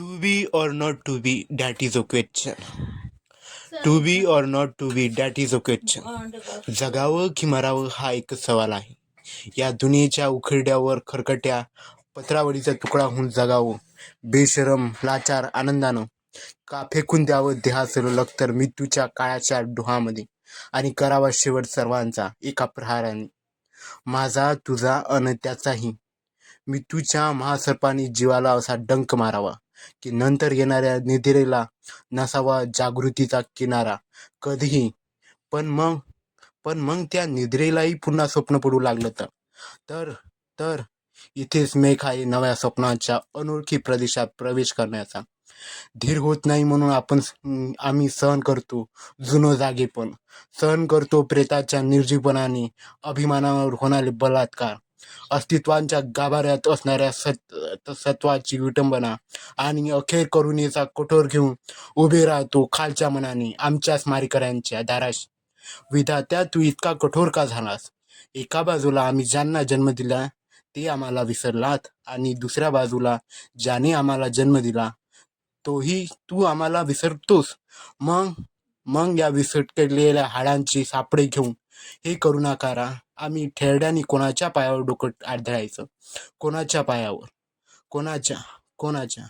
To be or not to be, that is a question. To be or not to be, that is a question. जगावं की मरावं हा एक सवाल आहे. या दुनियेच्या उखरड्यावर खरकट्या पत्रावळीचा तुकडा होऊन जगावं बेशरम लाचार आनंदानं का फेकून द्यावं देहासर लखतर मृत्यूच्या काळाच्या डोहामध्ये आणि करावा शेवट सर्वांचा एका प्रहाराने. माझा तुझा अन त्याचाही. मृत्यूच्या महासर्पाने जीवाला असा डंक मारावा. की नंतर येणाऱ्या निद्रेला नसावा जागृतीचा किनारा. कधीही. पण मग पण मग त्या निद्रेलाही पुन्हा स्वप्न पडू लागलं तर. तर तर इथेच मेघ आहे नव्या स्वप्नाच्या अनोळखी प्रदेशात प्रवेश करण्याचा. धीर होत नाही म्हणून आपण आम्ही सहन करतो जुनं जागेपण. सहन करतो प्रेताच्या निर्जीवपणाने अभिमानावर होणारे बलात्कार. अस्तित्वांच्या गाभाऱ्यात असणाऱ्या सत सत्वाची विटंबना आणि अखेर करुणेचा कठोर घेऊन उभे राहतो खालच्या मनाने आमच्याच स्मारिकऱ्यांच्या दाराशी. विधात्या तू इतका कठोर का झालास? एका बाजूला आम्ही ज्यांना जन्म दिला ते आम्हाला विसरलात आणि दुसऱ्या बाजूला ज्याने आम्हाला जन्म दिला तोही तू आम्हाला विसरतोस. मग मग या विसटलेल्या हाडांची सापडे घेऊन हे करू नकारा आम्ही ठेरड्याने कोणाच्या पायावर डोकं आढळायचं कोणाच्या पायावर? कोणाच्या? कोणाच्या?